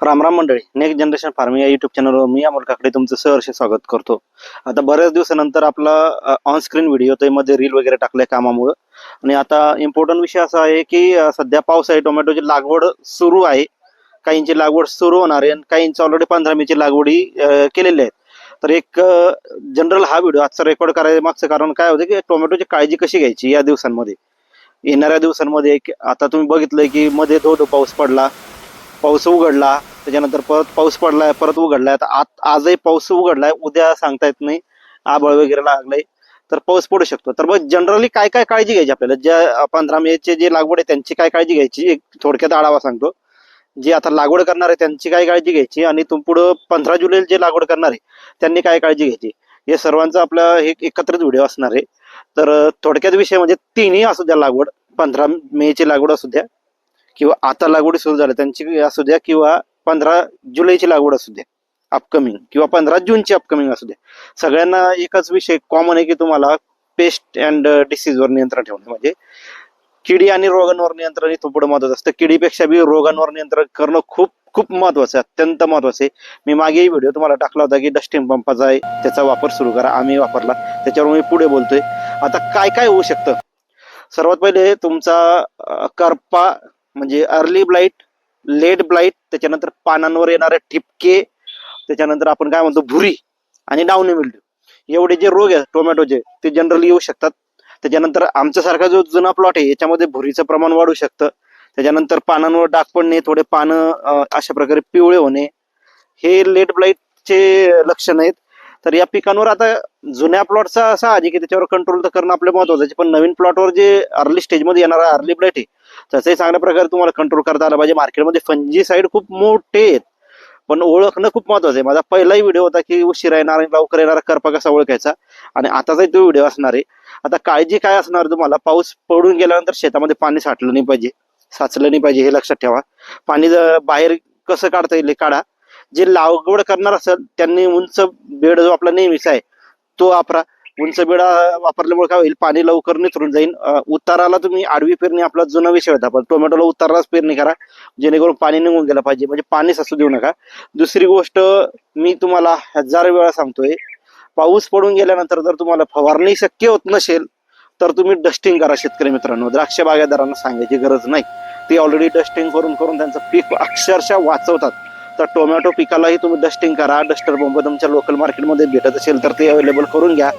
रामराम मंडळी next generation farming या युट्यूब चॅनलवर मी अमोल काकडे तुमचं सहर्ष स्वागत करतो. आता बऱ्याच दिवसानंतर आपला ऑन स्क्रीन व्हिडिओमध्ये रील वगैरे टाकले कामामुळं. आणि आता इम्पॉर्टंट विषय असा आहे की सध्या पाऊस आहे टोमॅटोची लागवड सुरू आहे. काहींची लागवड सुरू होणार आहे आणि काहींची ऑलरेडी पंधरा मेची लागवडी केलेली आहे आहेत. तर एक जनरल हा व्हिडिओ आजचा रेकॉर्ड करायचं मागचं कारण काय होतं की टोमॅटोची काळजी कशी घ्यायची या दिवसांमध्ये? येणाऱ्या दिवसांमध्ये आता तुम्ही बघितलंय की मध्ये धो धो पाऊस पडला. पाऊस उघडला त्याच्यानंतर परत पाऊस पडलाय परत उघडलाय. आता आत- आजही पाऊस उघडलाय उद्या सांगता येत नाही. आबळ वगैरे लागलंय. तर पाऊस पडू शकतो. तर मग जनरली काय काय काळजी घ्यायची आपल्याला? ज्या पंधरा मेचे जे लागवड आहे त्यांची काय काळजी घ्यायची? एक थोडक्यात आढावा सांगतो. जे आता लागवड करणार आहे त्यांची काय काळजी घ्यायची? आणि तुम पुढं पंधरा जुलै जे लागवड करणार आहे त्यांनी काय काळजी घ्यायची? हे सर्वांचा आपला हे एकत्रित व्हिडिओ असणार आहे. तर थोडक्यात विषय म्हणजे तिन्ही असू द्या लागवड पंधरा मेची लागवड असू द्या. किंवा आता लागवडी सुरू झाल्या त्यांची असू द्या किंवा पंधरा जुलैची लागवड असू द्या अपकमिंग किंवा पंधरा जूनची अपकमिंग असू द्या. सगळ्यांना एकच विषय कॉमन आहे की तुम्हाला पेस्ट अँड डिसीजवर नियंत्रण ठेवणे. म्हणजे किडी आणि रोगांवर नियंत्रण इथं पुढे महत्वाचं असतं. किडीपेक्षा बी रोगांवर नियंत्रण करणं खूप खूप महत्वाचं आहे अत्यंत महत्वाचं आहे. मी मागेही व्हिडिओ तुम्हाला टाकला होता की डस्टिंग पंपाचा आहे त्याचा वापर सुरू करा. आम्ही वापरला. त्याच्यावर मी पुढे बोलतोय. आता काय काय होऊ शकतं? सर्वात पहिले तुमचा करपा म्हणजे अर्ली ब्लाईट लेट ब्लाईट त्याच्यानंतर पानांवर येणारे ठिपके त्याच्यानंतर आपण काय म्हणतो भुरी आणि डाऊनी मिल्ड्यू एवढे जे रोग आहेत टोमॅटोचे ते जनरली येऊ शकतात. त्याच्यानंतर आमच्यासारखा जो जुना प्लॉट आहे याच्यामध्ये भुरीचं प्रमाण वाढू शकतं. त्याच्यानंतर पानांवर डाग पडणे थोडे पानं अशा प्रकारे पिवळे होणे हे लेट ब्लाईटचे लक्षण आहेत. तर या पिकांवर आता जुन्या प्लॉटचा असा आहे की त्याच्यावर कंट्रोल तर करणं आपल्या महत्वाचं आहे. पण नवीन प्लॉटवर जे अर्ली स्टेजमध्ये येणारा अर्ली ब्लाईट आहे तसंही चांगल्या प्रकारे तुम्हाला कंट्रोल करता आला पाहिजे. मार्केटमध्ये फंजी साईड खूप मोठे आहेत. पण ओळखणं खूप महत्वाचं आहे. माझा पहिलाही व्हिडिओ होता की उशिरा येणार आणि लवकर येणारा करपा कसा ओळखायचा? आणि आताचाही तो व्हिडिओ असणार आहे. आता काळजी काय असणार तुम्हाला? पाऊस पडून गेल्यानंतर शेतामध्ये पाणी साठलं नाही पाहिजे. साचलं नाही पाहिजे हे लक्षात ठेवा. पाणी बाहेर कसं काढता येईल काढा. जे लागवड करणार असेल त्यांनी उंच बेड जो आपला नेहमीचा आहे तो वापरा. उंच बिडा वापरल्यामुळे काय होईल? पाणी लवकर निथरून जाईल उताराला तुम्ही आडवी पेरणी आपला जुना विषय होता पण टोमॅटोला उतारालाच पेरणी करा जेणेकरून पाणी निघून गेलं पाहिजे. म्हणजे पाणी साचू देऊ नका. दुसरी गोष्ट मी तुम्हाला हजार वेळा सांगतोय पाऊस पडून गेल्यानंतर जर तुम्हाला फवारणी शक्य होत नसेल तर तुम्ही डस्टिंग करा शेतकरी मित्रांनो. द्राक्ष बागायदारांना सांगायची गरज नाही. ते ऑलरेडी डस्टिंग करून करून त्यांचं पीक अक्षरशः वाचवतात. तर टोमॅटो पिकालाही तुम्ही डस्टिंग करा. डस्टर पंप तुमच्या लोकल मार्केटमध्ये भेटत असेल तर ते अवेलेबल करून घ्या.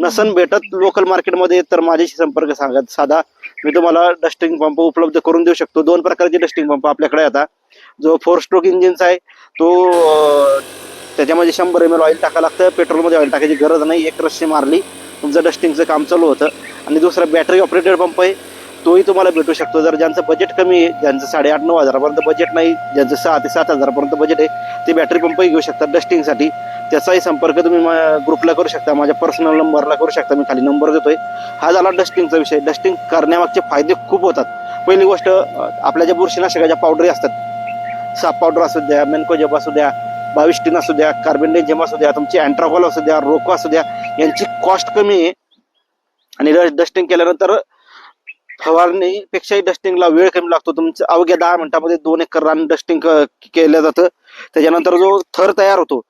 नसन भेटत लोकल मार्केटमध्ये तर माझ्याशी संपर्क सांगा. साधा मी तुम्हाला डस्टिंग पंप उपलब्ध करून देऊ शकतो. दोन प्रकारचे डस्टिंग पंप आपल्याकडे आता. जो फोर स्ट्रोक इंजिनचा आहे तो त्याच्यामध्ये शंभर एम एल ऑइल टाकावं लागतं. पेट्रोलमध्ये ऑइल टाकायची गरज नाही. एक रस्सी मारली तुमचं डस्टिंगचं काम चालू होतं. आणि दुसरा बॅटरी ऑपरेटेड पंप आहे. तोही तुम्हाला भेटू शकतो. जर ज्यांचं बजेट कमी आहे ज्यांचं साडेआठ नऊ हजारापर्यंत बजेट नाही ज्यांचं सहा ते सात हजारापर्यंत बजेट आहे ते बॅटरी पंपही घेऊ शकतात डस्टिंगसाठी त्याचाही संपर्क तुम्ही ग्रुपला करू शकता माझ्या पर्सनल नंबरला करू शकता मी खाली नंबर देतोय हा झाला डस्टिंगचा विषय. डस्टिंग करण्यामागचे फायदे खूप होतात. पहिली गोष्ट आपल्या ज्या बुरशीनाशकाच्या पावडरी असतात साप पावडर असू द्या मेनकोजेब असू द्या बाविस्टिन असू द्या कार्बेंडेजेम असू द्या तुमची अँट्राकॉल असू द्या रोको असू द्या यांची कॉस्ट कमी आहे. आणि डस्टिंग केल्यानंतर फवारणीपेक्षाही डस्टिंगला वेळ कमी लागतो. तुमचं अवघ्या दहा मिनिटामध्ये दोन एकर रान डस्टिंग केलं जातं. त्याच्यानंतर जो थर तयार होतो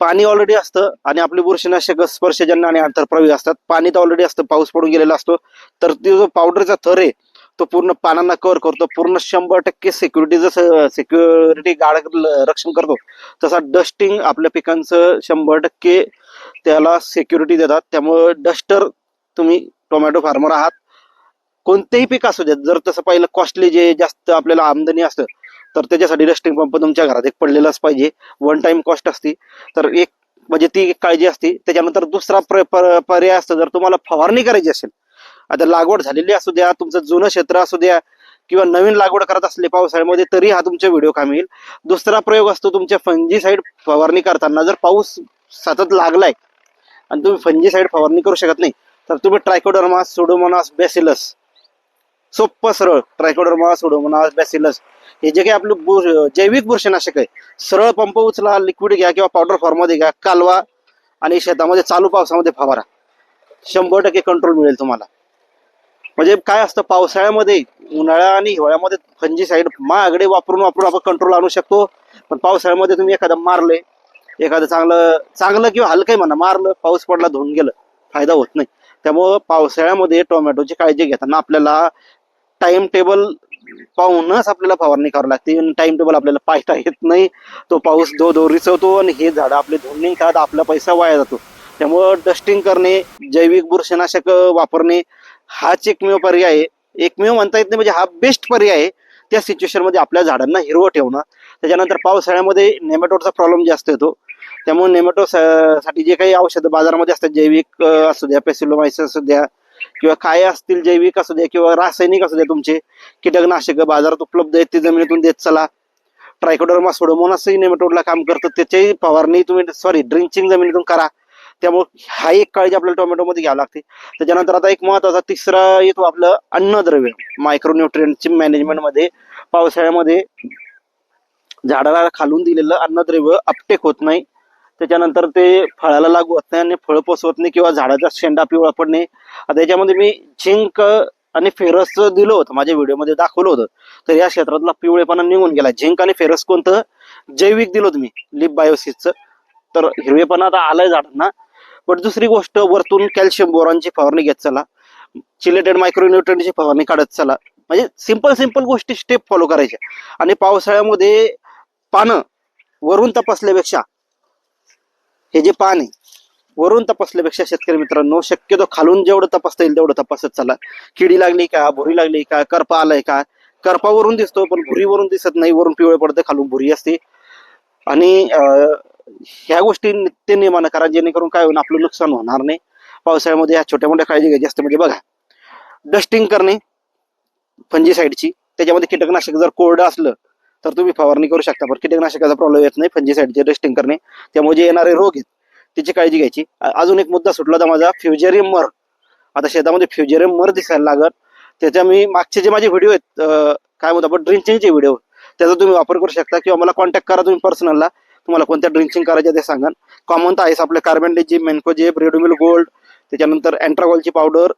पाणी ऑलरेडी असतं आणि आपले बुरशीनाशक स्पर्शजन्य आणि आंतरप्रवाही असतात. पाणी तर ऑलरेडी असतं पाऊस पडून गेलेला असतो. तर तो जो पावडरचा थर आहे तो पूर्ण पानांना कव्हर करतो. पूर्ण शंभर टक्के सिक्युरिटी जसं सिक्युरिटी गार्ड रक्षण करतो तसा डस्टिंग आपल्या पिकांचं शंभर टक्के त्याला सिक्युरिटी देतात. त्यामुळं डस्टर तुम्ही टोमॅटो फार्मर आहात. कोणतेही पीक असू द्या जर तसं पाहिलं कॉस्टली जे जास्त आपल्याला आमदनी असतं तर त्याच्यासाठी डस्टिंग पंप तुमच्या घरात एक पडलेलाच पाहिजे. वन टाइम कॉस्ट असते. तर एक म्हणजे ती एक काळजी असते. त्याच्यानंतर दुसरा प्र- पर्याय असतो. जर तुम्हाला फवारणी करायची असेल आता लागवड झालेली असू द्या तुमचं जुनं क्षेत्र असू द्या किंवा नवीन लागवड करत असले पावसाळ्यामध्ये तरी हा तुमच्या व्हिडिओ काम येईल. दुसरा प्रयोग असतो तुमच्या फंजी साईड फवारणी करताना. जर पाऊस सतत लागलाय आणि तुम्ही फंजी साईड फवारणी करू शकत नाही तर तुम्ही ट्रायकोडर्मास सोडोमोनास बेसिलस सोप्प सरळ. ट्रायकोडर्मा सोडोमोनास बॅसिलस हे जे काही आपले बुर- जैविक बुरशीनाशक आहे सरळ पंप उचला लिक्विड घ्या किंवा पावडर फॉर्ममध्ये घ्या कालवा आणि शेतामध्ये चालू पावसामध्ये फवारा. शंभर टक्के कंट्रोल मिळेल तुम्हाला. म्हणजे काय असतं पावसाळ्यामध्ये उन्हाळा आणि हिवाळ्यामध्ये फंजी साईड महागडे वापरून वापरून आपण कंट्रोल आणू शकतो. पण पावसाळ्यामध्ये तुम्ही एखादं मारले एखादं चांगलं चांगलं किंवा हलकंही म्हणा मारलं पाऊस पडला धुवून गेलं फायदा होत नाही. त्यामुळं पावसाळ्यामध्ये टोमॅटोची काळजी घेताना आपल्याला टाइम टेबल पाहूनच आपल्याला फवारणी करावी लागते. टाइम टेबल आपल्याला पाहता येत नाही. तो पाऊस दो दो रिचवतो आणि हे झाडं आपले धुवून निघतात आपला पैसा वाया जातो. त्यामुळं डस्टिंग करणे जैविक बुरशीनाशक वापरणे हाच एकमेव पर्याय आहे. एकमेव म्हणता येत नाही म्हणजे हा बेस्ट पर्याय आहे. त्या सिच्युएशनमध्ये आपल्या झाडांना हिरवं ठेवणं. त्याच्यानंतर पावसाळ्यामध्ये नेमॅटोडचा प्रॉब्लेम जास्त येतो. त्यामुळे नेमॅटो साठी जे काही औषधं बाजारामध्ये असतात जैविक असू द्या पेसिलोमायसिस असू द्या किंवा काय असतील जैविक असू द्या किंवा रासायनिक असू द्या तुमचे कीटकनाशक बाजारात उपलब्ध आहेत ते जमिनीतून देत चला. ट्रायकोडर्मा सोडोमोनासही नेमॅटोडला काम करतं त्याच्याही फवारणी तुम्ही सॉरी ड्रिंचिंग जमिनीतून करा. त्यामुळे हा एक काळजी आपल्याला टोमॅटोमध्ये घ्यावी लागते. त्याच्यानंतर आता एक महत्त्वाचा तिसरा येतो आपलं अन्नद्रव्य मायक्रोन्युट्रियनची मॅनेजमेंटमध्ये पावसाळ्यामध्ये झाडाला खालून दिलेलं अन्नद्रव्य अपटेक होत नाही. त्याच्यानंतर ते फळाला लागू होत नाही आणि फळ पोसवत नाही किंवा झाडाचा शेंडा पिवळा पडणे आता याच्यामध्ये मी झिंक आणि फेरस दिलं होतं माझ्या व्हिडिओमध्ये दाखवलं होतं. तर या क्षेत्रातला पिवळेपणा निघून गेला. झिंक आणि फेरस कोणतं? जैविक दिलं होतं मी लिप बायोसिसचं. तर हिरवेपणा आता आलाय झाडांना. पण दुसरी गोष्ट वरतून कॅल्शियम बोरॉनची फवारणी घेत चला. चिलेटेड मायक्रोन्युट्रियनची फवारणी काढत चला. म्हणजे सिंपल सिंपल गोष्टी स्टेप फॉलो करायच्या. आणि पावसाळ्यामध्ये पानं वरून तपासल्यापेक्षा हे जे पान आहे वरून तपासल्यापेक्षा शेतकरी मित्रांनो शक्यतो खालून जेवढं तपासता येईल तेवढं तपासत चला. किडी लागली का भुरी लागली का करपा आलाय का? करपावरून दिसतो पण भुरीवरून दिसत नाही वरून पिवळे पडते खालून भुरी असते. आणि ह्या गोष्टी नित्य नियमानं करा जेणेकरून काय होईल आपलं नुकसान होणार नाही. पावसाळ्यामध्ये ह्या छोट्या मोठ्या काळजी घ्यायची असते म्हणजे बघा डस्टिंग करणे फंजी साईडची त्याच्यामध्ये कीटकनाशक जर कोरडं असलं तर तुम्ही फवारणी करू शकता. पण कीटकनाशकाचा प्रॉब्लेम येत नाही फंजीसाईडचे साईडचे करणे. त्यामुळे जे येणारे रोग आहेत त्याची काळजी घ्यायची. अजून एक मुद्दा सुटला होता माझा फ्युजेरियम मर. आता शेतामध्ये फ्युजेरियम मर दिसायला लागत त्याच्या मी मागचे जे माझे व्हिडिओ आहेत काय म्हणतो आपण ड्रिंचिंगचे व्हिडिओ त्याचा तुम्ही वापर करू शकता किंवा मला कॉन्टॅक्ट करा तुम्ही पर्सनलला तुम्हाला कोणत्या ड्रिंचिंग करायच्या ते सांगा कॉमन तर आहेच आपले कार्बन जी मेन्कोजेप रेडोमिल गोल्ड त्याच्यानंतर अँट्रागॉलची पावडर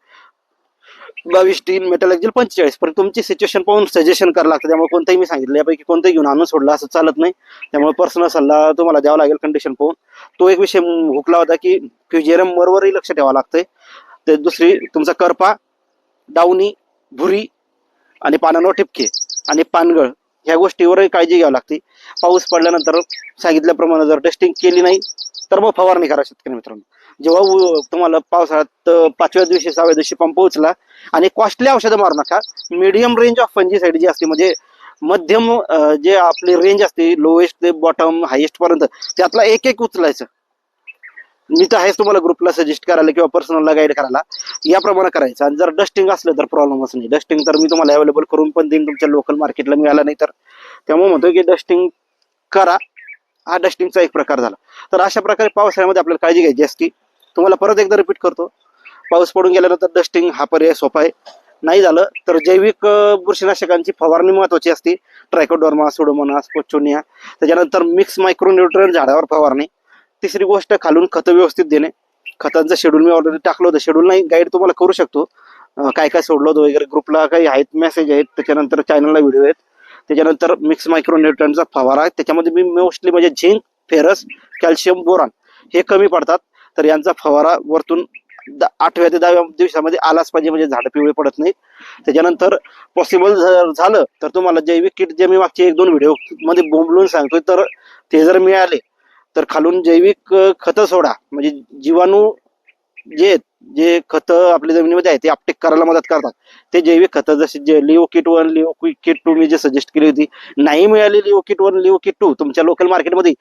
बावीस टीन मेटल एक्झिल पंचेचाळीस. पण तुमची सिच्युएशन पाहून सजेशन करावं लागतं. त्यामुळे कोणतंही मी सांगितलं यापैकी कोणतंही घेऊन आणून सोडला असं चालत नाही. त्यामुळे पर्सनल सल्ला तुम्हाला द्यावा लागेल कंडिशन पाहून. तो एक विषय हुकला होता की क्युजेरम वरवरही लक्ष ठेवावं लागतंय. ते दुसरी तुमचा करपा डावणी भुरी आणि पानांवर ठिपके आणि पानगळ ह्या गोष्टीवरही काळजी घ्यावी लागते. पाऊस पडल्यानंतर सांगितल्याप्रमाणे जर टेस्टिंग केली नाही तर मग फवारणी करा शेतकरी मित्रांनो. जेव्हा तुम्हाला पावसाळ्यात पाचव्या दिवशी सहाव्या दिवशी पंप पोहोचला आणि कॉस्टली औषधं मारू नका. मीडियम रेंज ऑफ फंजीसाईड जी असते म्हणजे मध्यम जे आपली रेंज असते लोएस्ट ते बॉटम हायेस्ट पर्यंत त्यातला एक एक उचलायचं. मी तर आहेच तुम्हाला ग्रुपला सजेस्ट करायला किंवा पर्सनलला गाईड करायला. याप्रमाणे करायचं. आणि जर डस्टिंग असलं तर प्रॉब्लेमच नाही. डस्टिंग तर मी तुम्हाला अवेलेबल करून पण देईन. तुमच्या लोकल मार्केटला मिळालं नाही तर. त्यामुळे म्हणतो की डस्टिंग करा. हा डस्टिंगचा एक प्रकार झाला. तर अशा प्रकारे पावसाळ्यामध्ये आपल्याला काळजी घ्यायची असती. तुम्हाला परत एकदा रिपीट करतो. पाऊस पडून गेल्यानंतर डस्टिंग हा पर्याय सोपा आहे. नाही झालं तर जैविक बुरशीनाशकांची फवारणी महत्वाची असते. ट्रायकोडॉर्मा सोडोमोनास पोचोनिया त्याच्यानंतर मिक्स मायक्रोन्युट्रन झाडावर फवारणी. तिसरी गोष्ट खालून खतं व्यवस्थित देणे. खतांचं शेड्यूल मी ऑलरेडी टाकलं होतं. शेड्यूल नाही गाईड तुम्हाला करू शकतो. काय काय सोडलं होतं वगैरे ग्रुपला काही आहेत मेसेज आहेत. त्याच्यानंतर चॅनलला व्हिडिओ आहेत. त्याच्यानंतर मिक्स मायक्रोन्युट्रनचा फवारा आहे. त्याच्यामध्ये मी मोस्टली म्हणजे झिंक फेरस कॅल्शियम बोरान हे कमी पडतात. तर यांचा फवारा वरतून आठव्या ते दहाव्या दिवसामध्ये आलाच पाहिजे म्हणजे झाडं पिवळे पडत नाहीत. त्याच्यानंतर पॉसिबल जर झालं तर तुम्हाला जैविक किट जे मी मागचे एक दोन व्हिडिओमध्ये बोंबलून सांगतोय तर ते जर मिळाले तर खालून जैविक खतं सोडा. म्हणजे जीवाणू जे जे खतं आपल्या जमिनीमध्ये आहेत ते आपटेक करायला मदत करतात. ते जैविक खतं जसे जे Leo kit one Leo kit two मी जे सजेस्ट केली होती नाही मिळाली Leo kit one Leo kit two तुमच्या लोकल मार्केटमध्ये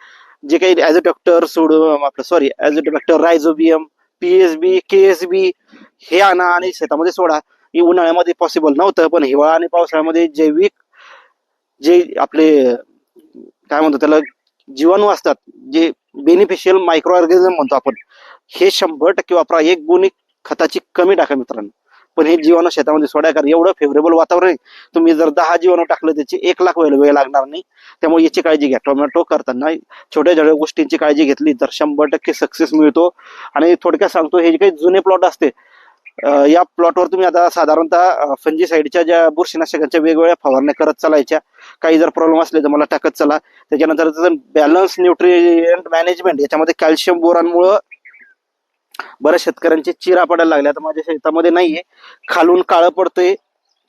जे काही ॲझोटॉक्टर सोड आपलं sorry azotobacter rhizobium PSB KSB हे आणा आणि शेतामध्ये सोडा. हे उन्हाळ्यामध्ये पॉसिबल नव्हतं पण हिवाळा आणि पावसाळ्यामध्ये जैविक जे आपले काय म्हणतो त्याला जीवाणू असतात जे बेनिफिशियल मायक्रो ऑर्गॅनिझम म्हणतो आपण हे शंभर टक्के वापरा. एक गुणी खताची कमी टाका मित्रांनो. पण हे जीवाणू शेतामध्ये सोडा कारण एवढं फेवरेबल वातावरण आहे. तुम्ही जर दहा जीवाणू टाकलं त्याची एक लाख वेळ वेळ लागणार नाही. त्यामुळे याची काळजी घ्या. टोमॅटो करताना छोट्या छोट्या गोष्टींची काळजी घेतली तर शंभर टक्के सक्सेस मिळतो. आणि थोडक्यात सांगतो हे जे काही जुने प्लॉट असते या प्लॉटवर तुम्ही आता साधारणतः फंजी साईडच्या ज्या बुरशीनाशकांच्या वेगवेगळ्या फवारण्या करत चालायच्या काही जर प्रॉब्लेम असले तर मला टाकत चला. त्याच्यानंतर बॅलन्स न्यूट्रिएंट मॅनेजमेंट याच्यामध्ये कॅल्शियम बोरांमुळं बऱ्याच शेतकऱ्यांचे चिरा पडायला लागल्या. तर माझ्या शेतामध्ये नाहीये. खालून काळं पडतंय.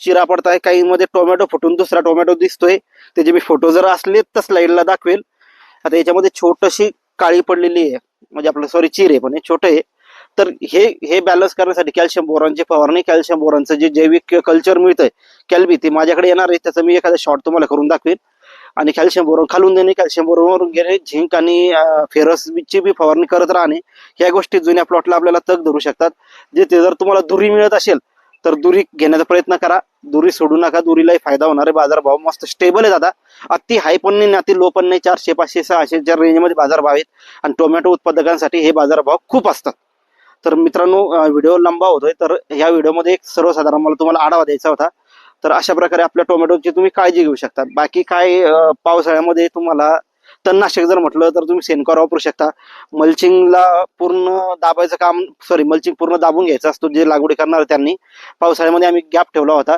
चिरा पडताय काही मध्ये टोमॅटो फुटून दुसरा टोमॅटो दिसतोय. त्याचे मी फोटो जर असले तर स्लाइडला दाखवेल. आता याच्यामध्ये छोटीशी काळी पडलेली आहे. म्हणजे आपलं सॉरी चिर आहे पण हे छोटं आहे. तर हे हे बॅलन्स करण्यासाठी कॅल्शियम बोरांची फवारणी कॅल्शियम बोरांचं जे जैविक कल्चर मिळतंय कॅल्बी ते माझ्याकडे येणार आहे. त्याचं मी एखादा शॉर्ट तुम्हाला करून दाखवेल. आणि कॅल्शियम बोरॉन खालून देणे कॅल्शियम बोरॉन घेणे झिंक आणि फेरसची बी फवारणी करत राहणे ह्या गोष्टी जुन्या प्लॉटला आपल्याला तग धरू शकतात. जे ते जर तुम्हाला दुरी मिळत असेल तर दुरी घेण्याचा प्रयत्न करा. दुरी सोडू नका. दुरीलाही फायदा होणार आहे. बाजारभाव मस्त स्टेबल आहे दादा. अति हाय पण नाही अति लो पण नाही. चारशे पाचशे सहाशेच्या रेंजमध्ये बाजारभाव आहेत आणि टोमॅटो उत्पादकांसाठी हे बाजारभाव खूप असतात. तर मित्रांनो व्हिडिओ लंबा होतोय. तर ह्या व्हिडिओमध्ये एक सर्वसाधारण मला तुम्हाला आढावा द्यायचा होता. तर अशा प्रकारे आपल्या टोमॅटोची तुम्ही काळजी घेऊ शकता. बाकी काय पावसाळ्यामध्ये तुम्हाला तणनाशक जर म्हटलं तर तुम्ही सेनकॉर वापरू शकता. मल्चिंगला पूर्ण दाबायचं काम सॉरी मल्चिंग पूर्ण दाबून घ्यायचं असतो जे लागवडी करणार त्यांनी. पावसाळ्यामध्ये आम्ही गॅप ठेवला होता.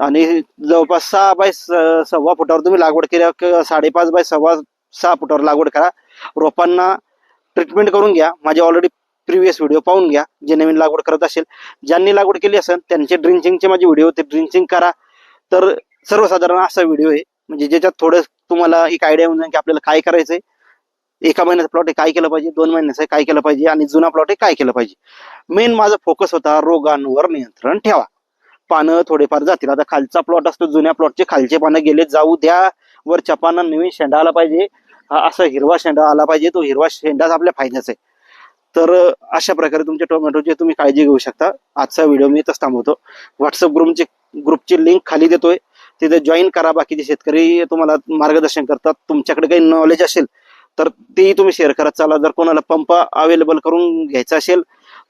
आणि जवळपास सहा बाय स- सव्वा फुटावर तुम्ही लागवड केल्या क- साडेपाच बाय सव्वा सहा फुटावर लागवड करा. रोपांना ट्रीटमेंट करून घ्या. माझे ऑलरेडी प्रिव्हियस व्हिडिओ पाहून घ्या जे नवीन लागवड करत असेल. ज्यांनी लागवड केली असेल त्यांचे ड्रिंचिंगचे माझे व्हिडिओ ते ड्रिंचिंग करा. तर सर्वसाधारण असा व्हिडिओ आहे. म्हणजे ज्याच्यात थोडं तुम्हाला एक आयडिया येऊन जाईल की आपल्याला काय करायचंय. एका महिन्याचा प्लॉट आहे काय केलं पाहिजे दोन महिन्याचं काय केलं पाहिजे आणि जुना प्लॉट आहे काय केलं पाहिजे. मेन माझा फोकस होता रोगांवर नियंत्रण ठेवा. पानं थोडेफार जातील. आता खालचा प्लॉट असतो जुन्या प्लॉटचे खालचे पानं गेले जाऊ द्या. वरच्या पानं नवीन शेंडा आला पाहिजे. असा हिरवा शेंडा आला पाहिजे तो हिरवा शेंडाच आपल्या फायद्याचा आहे. तर अशा प्रकारे तुमच्या टोमॅटोची तुम्ही काळजी घेऊ शकता. आजचा व्हिडिओ मी इथंच थांबवतो. व्हॉट्सअप ग्रुपची ग्रुपची लिंक खाली देतोय. तिथे जॉईन करा बाकीचे शेतकरी तुम्हाला मार्गदर्शन करतात. तुमच्याकडे काही नॉलेज असेल तर तेही तुम्ही शेअर करत चाला जर कोणाला पंप अवेलेबल करून घ्यायचा असेल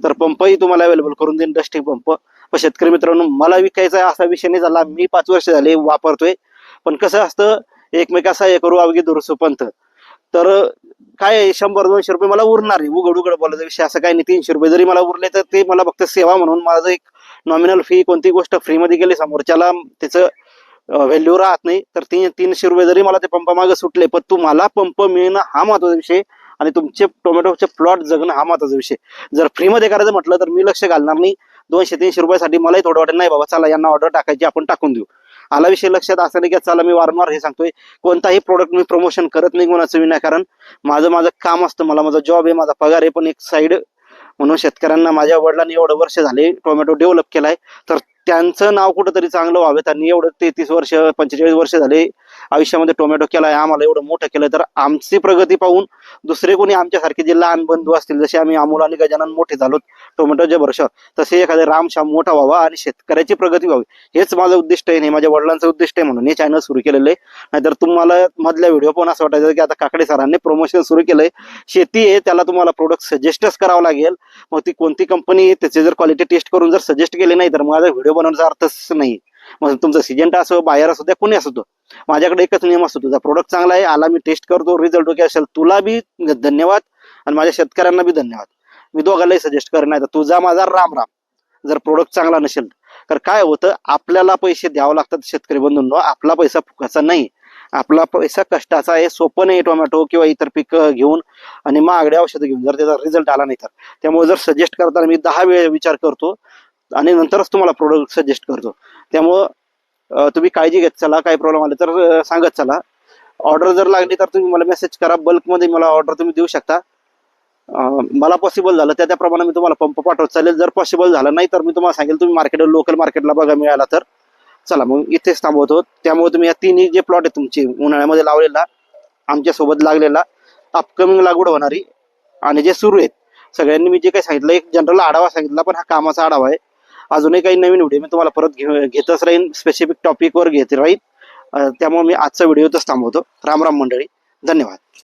तर पंपही तुम्हाला अवेलेबल करून देईन डस्टिंग पंप पण शेतकरी मित्रांनो मला विकायचा आहे असा विषय नाही झाला. मी पाच वर्ष झाले वापरतोय. पण कसं असतं एकमेका सहाय्य करू अवघी दुरुस्त पंथ तर काय आहे, शंभर दोनशे रुपये मला उरणार आहे. उघड उघड बोलायचा विषय असं काही नाही. तीनशे रुपये जरी मला उरले तर ते मला फक्त सेवा म्हणून माझं एक नॉमिनल फी कोणती गोष्ट फ्रीमध्ये गेली समोरच्याला त्याचं व्हॅल्यू राहत नाही. तर तीन तीनशे रुपये जरी मला ते पंप मागे सुटले पण तुम्हाला पंप मिळणं हा महत्त्वाचा विषय. आणि तुमचे टोमॅटोचे प्लॉट जगणं हा महत्त्वाचा विषय. जर फ्रीमध्ये करायचं म्हटलं तर मी लक्ष घालणार नाही. दोनशे तीनशे रुपयासाठी मलाही थोडं वाटत नाही बाबा चला यांना ऑर्डर टाकायची आपण टाकून देऊ. आला विषय लक्षात असं नाही की चला मी वारंवार हे सांगतोय. कोणताही प्रोडक्ट मी प्रमोशन करत नाही कोणाचं विनाकारण माझं माझं काम असतं. मला माझा जॉब आहे माझा पगार आहे पण एक साईड म्हणून शेतकऱ्यांना माझ्या वडिलांनी एवढं वर्ष झाले टोमॅटो डेव्हलप केलाय. तर त्यांचं नाव कुठंतरी चांगलं व्हावं. त्यांनी एवढं तेहतीस वर्ष पंचेचाळीस वर्ष झाले. आयुष्यामध्ये टोमॅटो केलाय आम्हाला एवढं मोठं केलंय तर आमची प्रगती पाहून दुसरे कोणी आमच्यासारखे जे लहान बंधू असतील जसे आम्ही अमोल आणि गजानन मोठे झालो टोमॅटोच्या वर्ष तसे एखादे रामश्याम मोठा व्हावा आणि शेतकऱ्याची प्रगती व्हावी. हेच माझं उद्दिष्ट आहे नाही माझ्या वडिलांचं उद्दिष्ट आहे म्हणून हे चॅनल सुरू केलेलं आहे. नाहीतर तुम्हाला मधल्या व्हिडिओ पण असं वाटायचं की आता काकडे सरांनी प्रमोशन सुरू केलंय. शेती आहे त्याला तुम्हाला प्रोडक्ट सजेस्टच करावं लागेल. मग ती कोणती कंपनी त्याचे जर क्वालिटी टेस्ट करून जर सजेस्ट केले नाही तर माझा व्हिडिओ बनवण्याचा अर्थच नाही. मग तुमचं सिजंट असो बायर असो त्या कोणी असो तो. माझ्याकडे एकच नियम असतो तुझा प्रोडक्ट चांगला आहे आला मी टेस्ट करतो रिझल्ट ओके असेल तुला बी धन्यवाद आणि माझ्या शेतकऱ्यांना बी धन्यवाद. मी दोघांनाही सजेस्ट करणार नाही तर तुझा माझा राम राम. जर प्रोडक्ट चांगला नसेल तर काय होतं आपल्याला पैसे द्यावं लागतात शेतकरी बंधूंनो आपला पैसा फुकाचा नाही. आपला पैसा कष्टाचा आहे सोपं नाही टोमॅटो किंवा इतर पीक घेऊन आणि महागडे औषधं घेऊन जर त्याचा रिझल्ट आला नाही तर. त्यामुळे जर सजेस्ट करताना मी दहा वेळ विचार करतो आणि नंतरच तुम्हाला प्रोडक्ट सजेस्ट करतो. त्यामुळं तुम्ही काळजी घेत चला काही प्रॉब्लेम आले तर सांगत चला. ऑर्डर जर लागली तर तुम्ही मला मेसेज करा. बल्कमध्ये मला ऑर्डर तुम्ही देऊ शकता. मला पॉसिबल झालं त्या त्याप्रमाणे मी तुम्हाला पंप पाठवत चालेल. जर पॉसिबल झालं नाही तर मी तुम्हाला सांगेल तुम्ही मार्केट लोकल मार्केटला बघा मिळाला तर. चला मग इथेच थांबवतो. त्यामुळे तुम्ही या तिन्ही जे प्लॉट आहे तुमचे उन्हाळ्यामध्ये लावलेला आमच्यासोबत लागलेला अपकमिंग लागवड होणारी. आणि जे सुरू आहेत सगळ्यांनी मी जे काही सांगितलं एक जनरल आढावा सांगितला पण हा कामाचा आढावा आहे. अजूनही काही नवीन व्हिडिओ मी तुम्हाला परत घेऊ घेतच राहीन. स्पेसिफिक टॉपिकवर घेत राहीन. त्यामुळे मी आजचा व्हिडिओ इथंच थांबवतो. राम राम मंडळी. धन्यवाद.